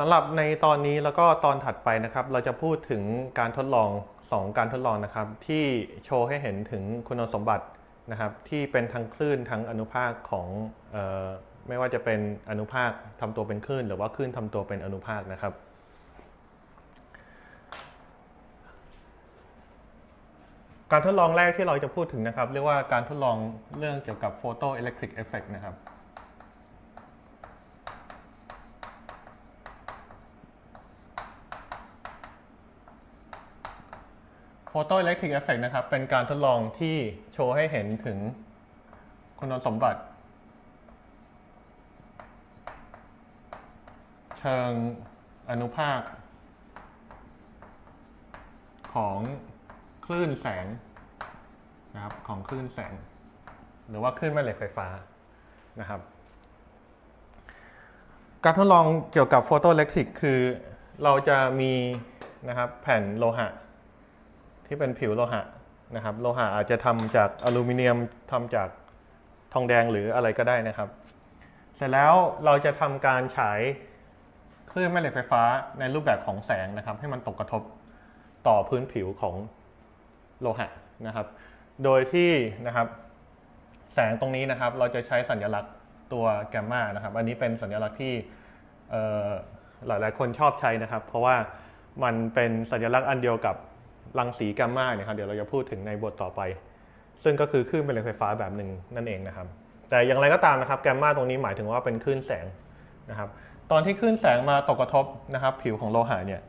สำหรับในตอนนี้แล้วก็ตอนถัดไปนะครับ เราจะพูดถึงการทดลอง 2 การทดลองนะครับ ที่โชว์ให้เห็นถึงคุณสมบัตินะครับ ที่เป็นทั้งคลื่นทั้งอนุภาคของเออไม่ว่าจะเป็นอนุภาคทำตัวเป็นคลื่น หรือว่าคลื่นทำตัวเป็นอนุภาคนะครับ การทดลองแรกที่เราจะพูดถึงนะครับ เรียกว่าการทดลองเรื่องเกี่ยวกับ photo electric effect นะครับ Photo Electric Effect นะครับ เป็นการทดลองที่โชว์ให้เห็นถึงคุณสมบัติ เชิงอนุภาค ของคลื่นแสงนะครับของคลื่นแสง หรือว่าคลื่นแม่เหล็กไฟฟ้านะครับ การทดลองเกี่ยวกับโฟโตอิเล็กทริกคือเราจะมีนะครับแผ่นโลหะ ที่เป็นผิวโลหะนะครับ โลหะอาจจะทำจากอลูมิเนียมทำจากทองแดงหรืออะไรก็ได้นะครับ เสร็จแล้วเราจะทำการฉายคลื่นแม่เหล็กไฟฟ้าในรูปแบบของแสงนะครับ ให้มันตกกระทบต่อพื้นผิวของโลหะนะครับ โดยที่นะครับแสงตรงนี้นะครับ เราจะใช้สัญลักษณ์ตัวแกมมานะครับ อันนี้เป็นสัญลักษณ์ที่เอ่อหลาย ๆ คนชอบใช้นะครับ เพราะว่ามันเป็นสัญลักษณ์อันเดียวกับ รังสีแกมมาเนี่ยครับเดี๋ยวเราจะพูดถึงในบทต่อไป ซึ่งก็คือคลื่นแม่เหล็กไฟฟ้าแบบหนึ่งนั่นเองนะครับ แต่อย่างไรก็ตามนะครับแกมมาตรงนี้หมายถึงว่าเป็นคลื่นแสงนะครับ ตอนที่คลื่นแสงมาตกกระทบนะครับ ผิวของโลหะเนี่ย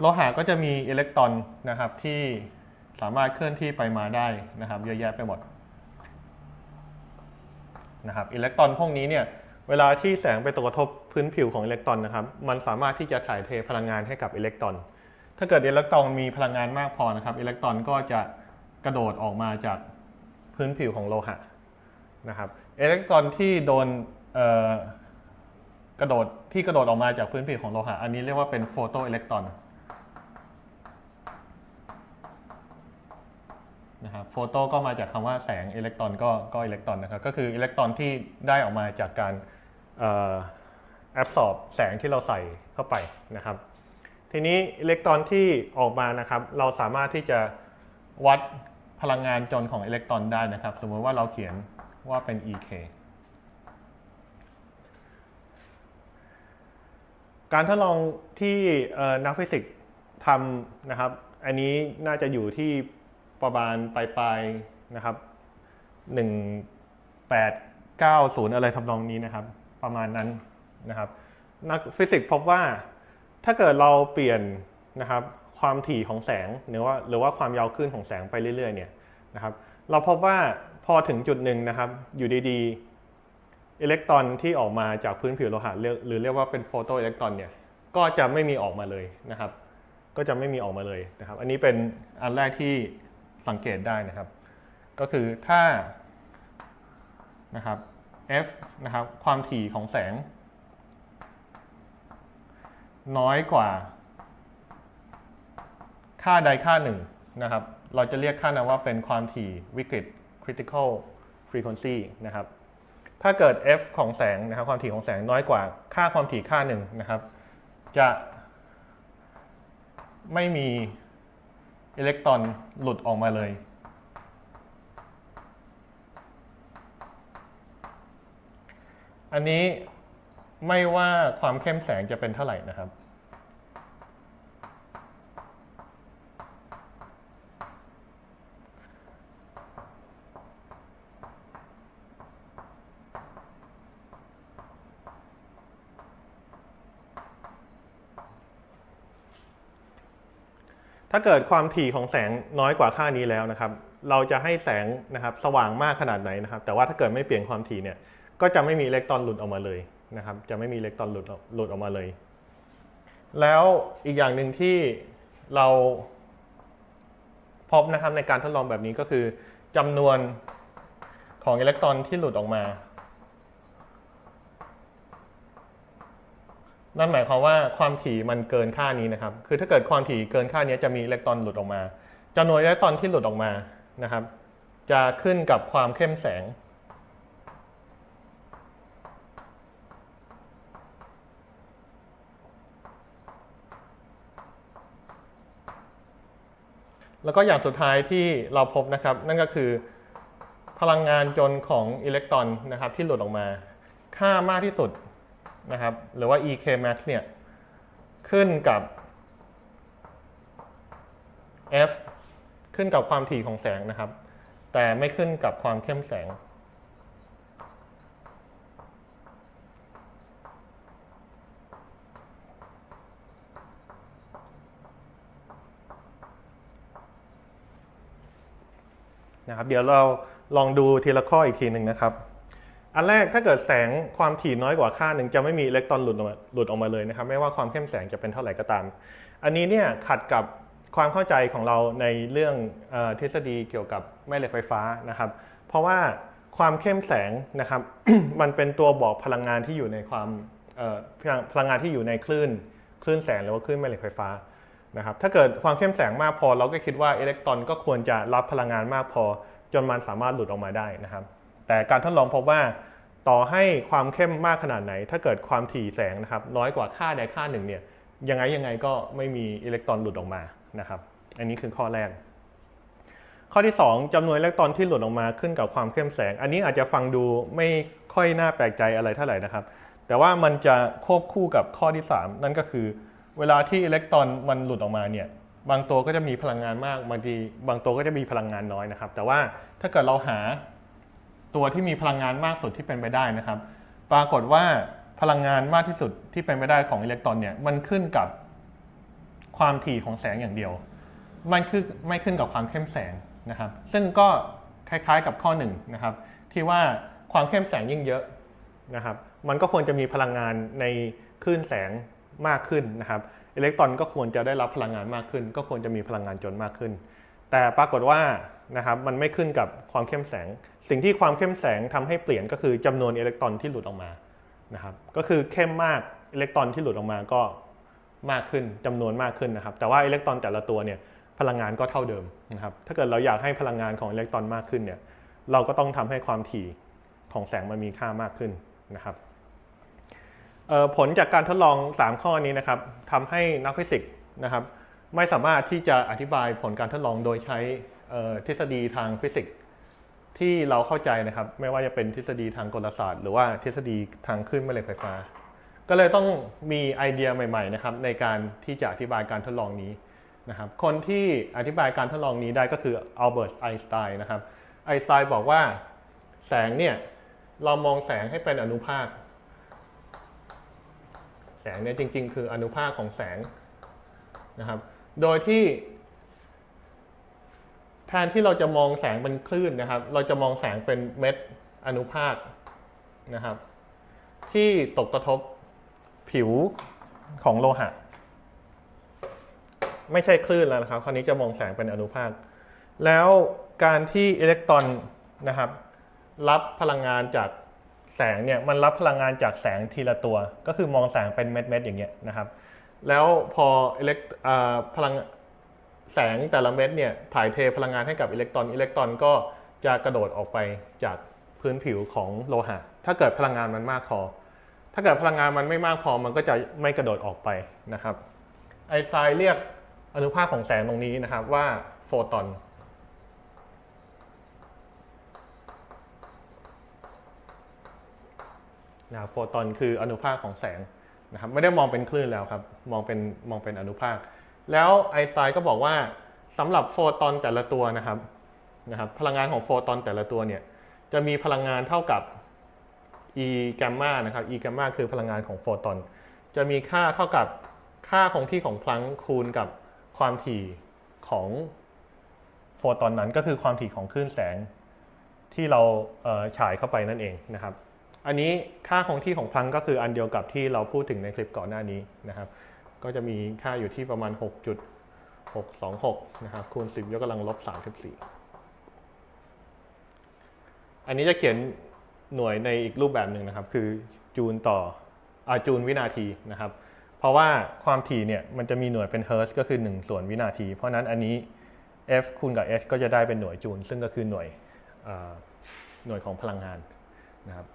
โลหะก็จะมีอิเล็กตรอนนะครับที่สามารถเคลื่อนที่ไปมาได้นะครับ เยอะแยะไปหมดนะครับอิเล็กตรอนพวกนี้เนี่ยเวลาที่แสงไปตกกระทบพื้นผิวของอิเล็กตรอนนะครับ มันสามารถที่จะถ่ายเทพลังงานให้กับอิเล็กตรอน ถ้าเกิดอิเล็กตรอนมีพลังงานมากพอนะครับอิเล็กตรอนก็จะกระโดดออกมาจากพื้นผิวของโลหะนะครับอิเล็กตรอนที่โดนกระโดดที่กระโดดออกมาจากพื้นผิวของโลหะอันนี้เรียกว่าเป็นโฟโตอิเล็กตรอนนะครับโฟโตก็มาจากคำว่าแสงอิเล็กตรอนก็ก็อิเล็กตรอนนะครับก็คืออิเล็กตรอนที่ได้ออกมาจากการแอบสอบแสงที่เราใส่เข้าไปนะครับ ทีนี้อิเล็กตรอนที่ออกมานะครับ เราสามารถที่จะวัดพลังงานจนของอิเล็กตรอนได้นะครับ สมมติว่าเราเขียนว่าเป็น EK การทดลองที่นักฟิสิกส์ทำนะครับ อันนี้น่าจะอยู่ที่ประมาณปลายๆนะครับ 1890 อะไรทำนองนี้นะครับ ประมาณนั้นนะครับ นักฟิสิกส์พบว่า ถ้าเกิดเราเปลี่ยนนะครับความถี่ของแสงหรือว่าหรือว่าความยาวคลื่นของแสงไปเรื่อยๆเนี่ยนะครับเราพบว่าพอถึงจุดหนึ่งนะครับอยู่ดีๆอิเล็กตรอนที่ออกมาจากพื้นผิวโลหะหรือเรียกว่าเป็นโฟโตอิเล็กตรอนเนี่ยก็จะไม่มีออกมาเลยนะครับ ก็จะไม่มีออกมาเลยนะครับ อันนี้เป็นอันแรกที่สังเกตได้นะครับ ก็คือถ้านะครับ f นะครับความถี่ของแสง น้อยกว่า ค่าใดค่าหนึ่งนะครับ เราจะเรียกค่านั้นว่าเป็นความถี่วิกฤต critical frequency นะครับ ถ้าเกิด f ของแสงนะครับความถี่ของแสงน้อยกว่าค่าความถี่ค่าหนึ่งนะครับ จะไม่มีอิเล็กตรอนหลุดออกมาเลยอันนี้ ไม่ว่าความเข้มแสงจะเป็นเท่าไหร่นะครับ ถ้าเกิดความถี่ของแสงน้อยกว่าค่านี้แล้วนะครับ เราจะให้แสงนะครับสว่างมากขนาดไหนนะครับ แต่ว่าถ้าเกิดไม่เปลี่ยนความถี่เนี่ย ก็จะไม่มีอิเล็กตรอนหลุดออกมาเลย นะครับ จะไม่มีอิเล็กตรอนหลุดหลุดออกมาเลย แล้วอีกอย่างหนึ่งที่เราพบนะครับในการทดลองแบบนี้ก็คือจำนวนของอิเล็กตรอนที่หลุดออกมา นั่นหมายความว่าความถี่มันเกินค่านี้นะครับ คือถ้าเกิดความถี่เกินค่านี้จะมีอิเล็กตรอนหลุดออกมาจำนวนอิเล็กตรอนที่หลุดออกมานะครับ จะขึ้นกับความเข้มแสง แล้วก็อย่างสุดท้ายที่เราพบนะครับ นั่นก็คือ พลังงานจนของอิเล็กตรอนนะครับ ที่หลุดออกมา ค่ามากที่สุดนะครับ หรือว่า EK max เนี่ยขึ้นกับ F ขึ้นกับความถี่ของแสงนะครับ แต่ไม่ขึ้นกับความเข้มแสง นะครับเดี๋ยวเราลองดูทีละข้ออีกทีหนึ่งนะครับ อันแรกถ้าเกิดแสงความถี่น้อยกว่าค่าหนึ่งจะไม่มีอิเล็กตรอนหลุดออกมาหลุดออกมาเลยนะครับ ไม่ว่าความเข้มแสงจะเป็นเท่าไหร่ก็ตาม อันนี้เนี่ยขัดกับความเข้าใจของเราในเรื่องอทฤษฎีเกี่ยวกับแม่เหล็กไฟฟ้านะครับ เพราะว่าความเข้มแสงนะครับ มันเป็นตัวบอกพลังงานที่อยู่ในความพลังงานที่อยู่ในคลื่นคลื่นแสงหรือว่าคลื่นแม่เหล็กไฟฟ้า นะครับถ้าเกิดความเข้มแสงมากพอ เราก็คิดว่าอิเล็กตรอนก็ควรจะรับพลังงานมากพอ จนมันสามารถหลุดออกมาได้นะครับ แต่การทดลองพบว่าต่อให้ความเข้มมากขนาดไหน ถ้าเกิดความถี่แสงนะครับน้อยกว่าค่าใดค่าหนึ่งเนี่ยยังไงยังไงก็ไม่มีอิเล็กตรอนหลุดออกมานะครับ อันนี้คือข้อแรก ข้อที่ 2จำนวนอิเล็กตรอนที่หลุดออกมาขึ้นกับความเข้มแสง อันนี้อาจจะฟังดูไม่ค่อยน่าแปลกใจอะไรเท่าไหร่นะครับ แต่ว่ามันจะควบคู่กับข้อที่ 3 นั่นก็คือ เวลาที่อิเล็กตรอนมันหลุดออกมาเนี่ยบางตัวก็จะมีพลังงานมากบางทีบางตัวก็จะมีพลังงานน้อยนะครับ แต่ว่าถ้าเกิดเราหาตัวที่มีพลังงานมากสุดที่เป็นไปได้นะครับ ปรากฏว่าพลังงานมากที่สุดที่เป็นไปได้ของอิเล็กตรอนเนี่ยมันขึ้นกับความถี่ของแสงอย่างเดียว มันคือไม่ขึ้นกับความเข้มแสงนะครับ ซึ่งก็คล้ายๆกับข้อหนึ่งนะครับ ที่ว่าความเข้มแสงยิ่งเยอะนะครับ มันก็ควรจะมีพลังงานในคลื่นแสง มากขึ้นนะครับอิเล็กตรอนก็ควรจะได้รับพลังงานมากขึ้น ก็ควรจะมีพลังงานจนมากขึ้น แต่ปรากฏว่านะครับมันไม่ขึ้นกับความเข้มแสง สิ่งที่ความเข้มแสงทำให้เปลี่ยนก็คือจำนวนอิเล็กตรอนที่หลุดออกมานะครับก็คือเข้มมากอิเล็กตรอนที่หลุดออกมาก็มากขึ้นจำนวนมากขึ้นนะครับ แต่ว่าอิเล็กตรอนแต่ละตัวเนี่ยพลังงานก็เท่าเดิมนะครับถ้าเกิดเราอยากให้พลังงานของอิเล็กตรอนมากขึ้นเนี่ยเราก็ต้องทำให้ความถี่ของแสงมันมีค่ามากขึ้นนะครับ ผลจากการทดลอง 3 ข้อนี้นะครับทำให้นักฟิสิกส์นะครับไม่สามารถที่จะอธิบายผลการทดลองโดยใช้ทฤษฎีทางฟิสิกส์ที่เราเข้าใจนะครับ ไม่ว่าจะเป็นทฤษฎีทางกลศาสตร์ หรือว่าทฤษฎีทางคลื่นแม่เหล็กไฟฟ้า ก็เลยต้องมีไอเดียใหม่ๆนะครับในการที่จะอธิบายการทดลองนี้นะครับ คนที่อธิบายการทดลองนี้ได้ก็คืออัลเบิร์ตไอน์สไตน์นะครับไอน์สไตน์บอกว่าแสงเนี่ยเรามองแสงให้เป็นอนุภาค แสงเนี่ยจริง ๆ คืออนุภาคของแสงนะครับ โดยที่แทนที่เราจะมองแสงเป็นคลื่นนะครับ เราจะมองแสงเป็นเม็ดอนุภาคนะครับ ที่ตกกระทบผิวของโลหะ ไม่ใช่คลื่นแล้วนะครับ คราวนี้จะมองแสงเป็นอนุภาค แล้วการที่อิเล็กตรอนนะครับ รับพลังงานจาก สงเนี่ยมันรับพลังงานจากแสงทีละตัว ก็คือมองแสงเป็นเม็ดๆอย่างเงี้ยนะครับ แล้วพออิเล็กพลังแสงแต่ละเม็ดเนี่ยถ่ายเทพลังงานให้กับอิเล็กตรอนอิเล็กตรอนก็จะกระโดดออกไปจากพื้นผิวของโลหะ ถ้าเกิดพลังงานมันมากพอ ถ้าเกิดพลังงานมันไม่มากพอมันก็จะไม่กระโดดออกไปนะครับไอน์สไตน์เรียกอนุภาคของแสงตรงนี้นะครับว่าโฟตอน นะครับโฟตอนคืออนุภาคของแสงนะครับไม่ได้มองเป็นคลื่นแล้วครับมองเป็นมองเป็นอนุภาค แล้วไอน์สไตน์ก็บอกว่าสำหรับโฟตอนแต่ละตัวนะครับนะครับพลังงานของโฟตอนแต่ละตัวเนี่ยจะมีพลังงานเท่ากับ e แกมมานะครับ e แกมมาคือพลังงานของโฟตอน จะมีค่าเท่ากับค่าคงที่ของพลังคูณกับความถี่ของโฟตอนนั้นก็คือความถี่ของคลื่นแสงที่เราฉายเข้าไปนั่นเองนะครับ อันนี้ค่าคงที่ของพลังก็คืออันเดียวกับที่เราพูดถึงในคลิปก่อนหน้านี้นะครับ ก็จะมีค่าอยู่ที่ประมาณ 6.626 นะครับ คูณ 10 ยกกำลังลบ 34 อันนี้จะเขียนหน่วยในอีกรูปแบบหนึ่งนะครับ คือจูลต่ออาจูลวินาทีนะครับ เพราะว่าความถี่เนี่ยมันจะมีหน่วยเป็นเฮิร์ตซ์ก็คือ 1 ส่วนวินาที เพราะนั้นอันนี้ F คูณกับ h ก็จะได้เป็นหน่วยจูลซึ่งก็คือหน่วยหน่วยของพลังงานนะครับ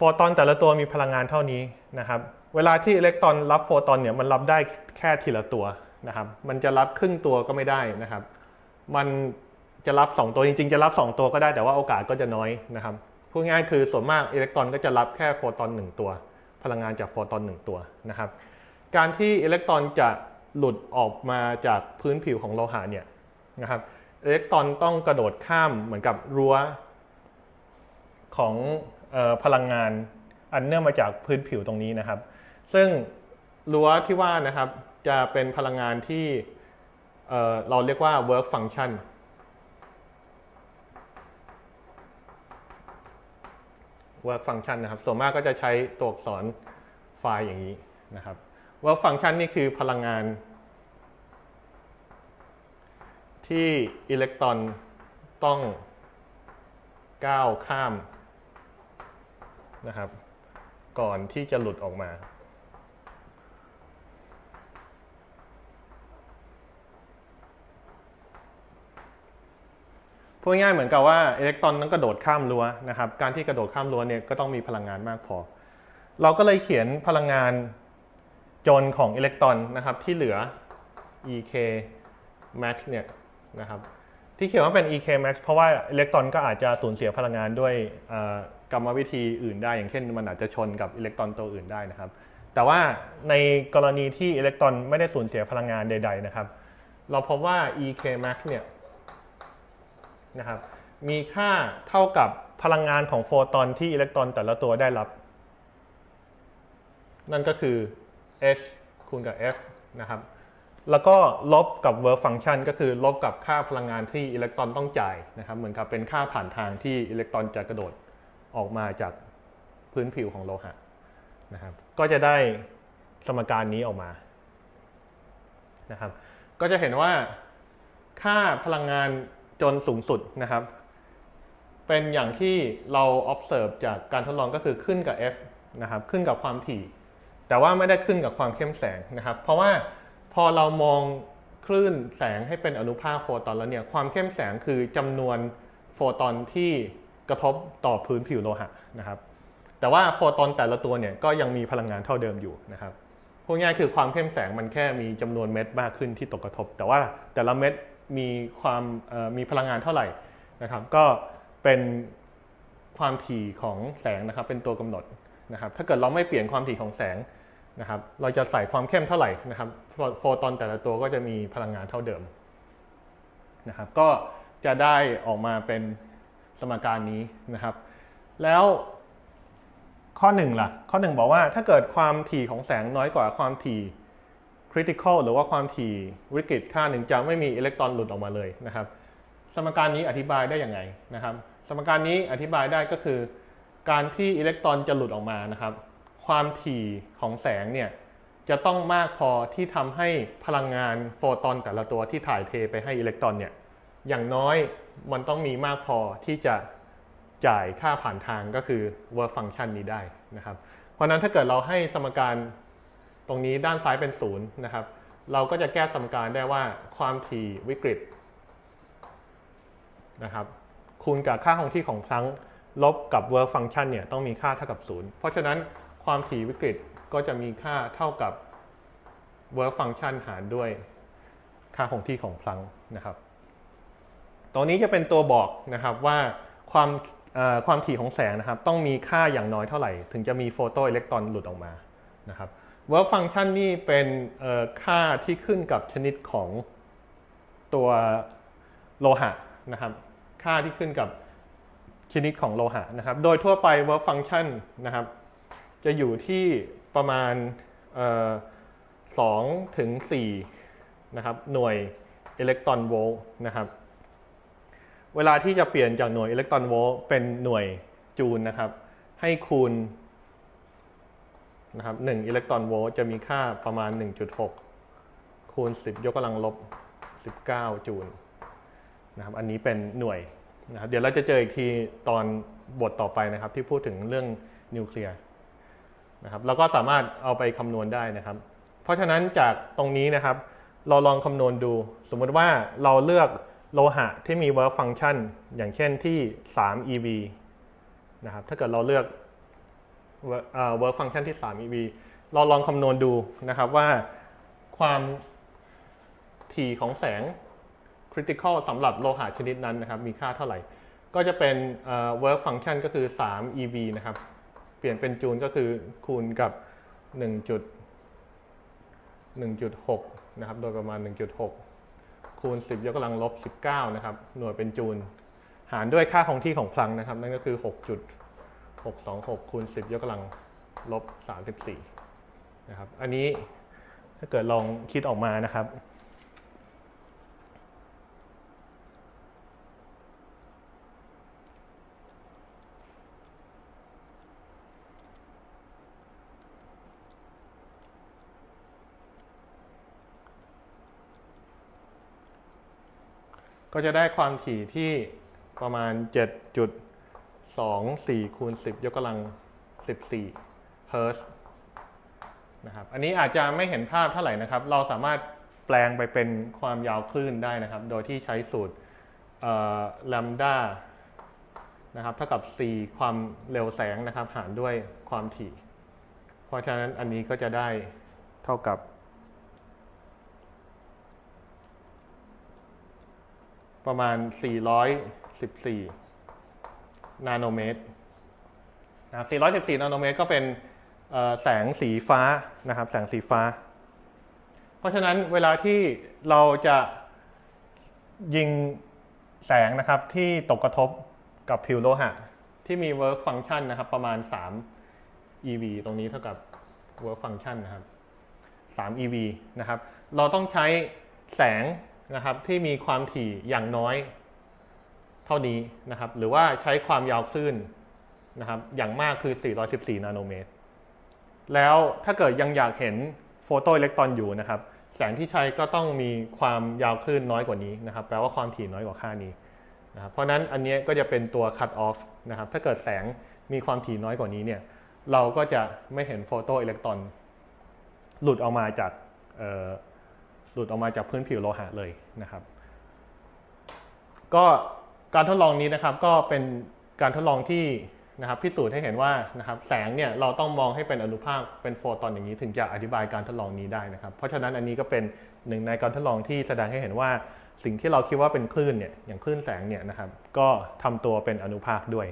โฟตอนแต่ละตัวมีพลังงานเท่านี้นะครับ เวลาที่อิเล็กตรอนรับโฟตอนเนี่ยมันรับได้แค่ทีละตัวนะครับ มันจะรับครึ่งตัวก็ไม่ได้นะครับ มันจะรับ 2 ตัวจริง ๆ จะรับ 2 ตัวก็ได้แต่ว่าโอกาสก็จะน้อยนะครับ พูดง่ายๆคือส่วนมากอิเล็กตรอนก็จะรับแค่โฟตอน 1 ตัว พลังงานจากโฟตอน 1 ตัวนะครับ การที่อิเล็กตรอนจะหลุดออกมาจากพื้นผิวของโลหะเนี่ยนะครับอิเล็กตรอนต้องกระโดดข้ามเหมือนกับรั้วของ พลังงานอันเนื่องมาจากพื้นผิวตรงนี้นะครับ ซึ่งรั้วที่ว่านะครับจะเป็นพลังงานที่เเราเรียกว่า work function work function นะครับ ส่วนมากก็จะใช้ตัวอักษรไฟล์อย่างนี้นะครับ work function นี่คือพลังงาน ที่อิเล็กตรอนต้องก้าวข้าม นะครับ ก่อนที่จะหลุดออกมา พูดง่ายเหมือนกับว่าอิเล็กตรอนต้องกระโดดข้ามรั้วนะครับ การที่กระโดดข้ามรั้วเนี่ยก็ต้องมีพลังงานมากพอ เราก็เลยเขียนพลังงานจนของอิเล็กตรอนนะครับที่เหลือ ek max เนี่ยนะครับที่เขียนว่าเป็น ek max เพราะว่าอิเล็กตรอนก็อาจจะสูญเสียพลังงานด้วย กรรมวิธีอื่นได้ อย่างเช่นมันอาจจะชนกับอิเล็กตรอนตัวอื่นได้นะครับ แต่ว่าในกรณีที่อิเล็กตรอนไม่ได้สูญเสียพลังงานใด ๆ นะครับ เราพบว่า ek max เนี่ยนะครับมีค่าเท่ากับพลังงานของโฟตอนที่อิเล็กตรอนแต่ละตัวได้รับ นั่นก็คือ h คูณกับ f นะครับ แล้วก็ลบกับ work function ก็คือลบกับค่าพลังงานที่อิเล็กตรอนต้องจ่ายนะครับ เหมือนกับเป็นค่าผ่านทางที่อิเล็กตรอนจะกระโดด ออกมาจากพื้นผิวของโลหะนะครับ ก็จะได้สมการนี้ออกมานะครับ ก็จะเห็นว่าค่าพลังงานจนสูงสุดนะครับ เป็นอย่างที่เรา observe จากการทดลองก็คือขึ้นกับ f นะครับ ขึ้นกับความถี่ แต่ว่าไม่ได้ขึ้นกับความเข้มแสงนะครับ เพราะว่าพอเรามองคลื่นแสงให้เป็นอนุภาคโฟตอนแล้วเนี่ย ความเข้มแสงคือจำนวนโฟตอนที่ กระทบต่อพื้นผิวโลหะนะครับแต่ว่าโฟตอนแต่ละตัวเนี่ยก็ยังมีพลังงานเท่าเดิมอยู่นะครับพูดง่ายคือความเข้มแสงมันแค่มีจำนวนเม็ดมากขึ้นที่ตกกระทบ แต่ว่าแต่ละเม็ดมีความมีพลังงานเท่าไหร่นะครับ ก็เป็นความถี่ของแสงนะครับเป็นตัวกำหนดนะครับ ถ้าเกิดเราไม่เปลี่ยนความถี่ของแสงนะครับ เราจะใส่ความเข้มเท่าไหร่นะครับโฟตอนแต่ละตัวก็จะมีพลังงานเท่าเดิมนะครับ ก็จะได้ออกมาเป็น สมการนี้นะครับ แล้วข้อหนึ่งล่ะ ข้อหนึ่งบอกว่าถ้าเกิดความถี่ของแสงน้อยกว่าความถี่ critical หรือว่าความถี่วิกฤตค่าหนึ่งจะไม่มีอิเล็กตรอนหลุดออกมาเลยนะครับ สมการนี้อธิบายได้อย่างไงนะครับ สมการนี้อธิบายได้ก็คือ การที่อิเล็กตรอนจะหลุดออกมานะครับ ความถี่ของแสงเนี่ยจะต้องมากพอที่ทำให้พลังงานโฟตอนแต่ละตัวที่ถ่ายเทไปให้อิเล็กตรอนเนี่ย อย่างน้อยมันต้องมีมากพอที่จะจ่ายค่าผ่านทางก็คือ work function นี้ได้นะครับ เพราะนั้นถ้าเกิดเราให้สมการตรงนี้ด้านซ้ายเป็นศูนย์นะครับ เราก็จะแก้สมการได้ว่าความถี่วิกฤตนะครับคูณกับค่าคงที่ของพลังลบกับ work function เนี่ยต้องมีค่าเท่ากับศูนย์เพราะฉะนั้นความถี่วิกฤตก็จะมีค่าเท่ากับ work function หารด้วยค่าคงที่ของพลังนะครับ ตรงนี้จะเป็นตัวบอกนะครับว่าความความถี่ของแสงนะครับ ต้องมีค่าอย่างน้อยเท่าไหร่ ถึงจะมีโฟโตอิเล็กตรอนหลุดออกมานะครับ work function นี่เป็นค่าที่ขึ้นกับชนิดของตัวโลหะนะครับ ค่าที่ขึ้นกับชนิดของโลหะนะครับ โดยทั่วไป work function นะครับ จะอยู่ที่ประมาณเอ่อ2ถึง4นะครับ หน่วยอิเล็กตรอนโวลต์นะครับ เวลาที่จะเปลี่ยนจากหน่วยอิเล็กตรอนโวลต์เป็นหน่วยจูลนะครับ ให้คูณนะครับ1อิเล็กตรอนโวลต์จะมีค่าประมาณ 1.6 คูณ 10 ยกกำลังลบ 19 จูลนะครับ อันนี้เป็นหน่วยนะครับ เดี๋ยวเราจะเจออีกทีตอนบทต่อไปนะครับ ที่พูดถึงเรื่องนิวเคลียร์นะครับเราก็สามารถเอาไปคำนวณได้นะครับ เพราะฉะนั้นจากตรงนี้นะครับ เราลองคำนวณดู สมมติว่าเราเลือก โลหะที่มี work function อย่างเช่นที่ 3 eV นะครับ ถ้าเกิดเราเลือก work- เอ่อ work function ที่ 3 eV เราลองคำนวณดูนะครับว่าความทีของแสง critical สำหรับโลหะชนิดนั้นนะครับ มีค่าเท่าไหร่ ก็จะเป็นเอ่อ work function ก็คือ 3 eV นะครับ เปลี่ยนเป็นจูลก็คือคูณกับ 1.1.6 นะครับ โดยประมาณ 1.6 คูณ 10 ยกกำลังลบ 19 นะครับ หน่วยเป็นจูล หารด้วยค่าคงที่ของพลังนะครับ นั่นก็คือ 6.626 คูณ 10 ยกกำลังลบ 34 นะครับ อันนี้ถ้าเกิดลองคิดออกมานะครับ ก็จะได้ความถี่ที่ประมาณ 7.24คูณ10 ยกกำลัง 14 เฮิร์ตซ์นะครับ อันนี้อาจจะไม่เห็นภาพเท่าไหร่นะครับ เราสามารถแปลงไปเป็นความยาวคลื่นได้นะครับ โดยที่ใช้สูตรแลมด้านะครับเท่ากับ c ความเร็วแสงนะครับ หารด้วยความถี่ เพราะฉะนั้นอันนี้ก็จะได้เท่ากับ ประมาณ 414 นาโนเมตรนะ414 นาโนเมตรก็เป็นแสงสีฟ้านะครับ แสงสีฟ้า เพราะฉะนั้นเวลาที่เราจะยิงแสงนะครับที่ตกกระทบกับผิวโลหะ ที่มี work function นะครับ ประมาณ 3 eV ตรงนี้เท่ากับ work function นะครับ 3 eV นะครับ เราต้องใช้แสง นะครับที่มีความถี่อย่างน้อยเท่านี้นะครับ หรือว่าใช้ความยาวคลื่นนะครับอย่างมากคือ 414 นาโนเมตร แล้วถ้าเกิดยังอยากเห็นโฟโตอิเล็กตรอนอยู่นะครับแสงที่ใช้ก็ต้องมีความยาวคลื่นน้อยกว่านี้นะครับแปลว่าความถี่น้อยกว่าค่านี้นะครับเพราะนั้นอันนี้ก็จะเป็นตัว cut off นะครับถ้าเกิดแสงมีความถี่น้อยกว่านี้เนี่ยเราก็จะไม่เห็นโฟโตอิเล็กตรอนหลุดออกมาจากเหลุดออกมาจากพื้นผิวโลหะเลยนะครับ ก็การทดลองนี้นะครับก็เป็นการทดลองที่นะครับพิสูจน์ให้เห็นว่านะครับแสงเนี่ยเราต้องมองให้เป็นอนุภาคเป็นโฟตอนอย่างนี้ถึงจะอธิบายการทดลองนี้ได้นะครับ เพราะฉะนั้นอันนี้ก็เป็นหนึ่งในการทดลองที่แสดงให้เห็นว่าสิ่งที่เราคิดว่าเป็นคลื่นเนี่ยอย่างคลื่นแสงเนี่ยนะครับก็ทำตัวเป็นอนุภาคด้วย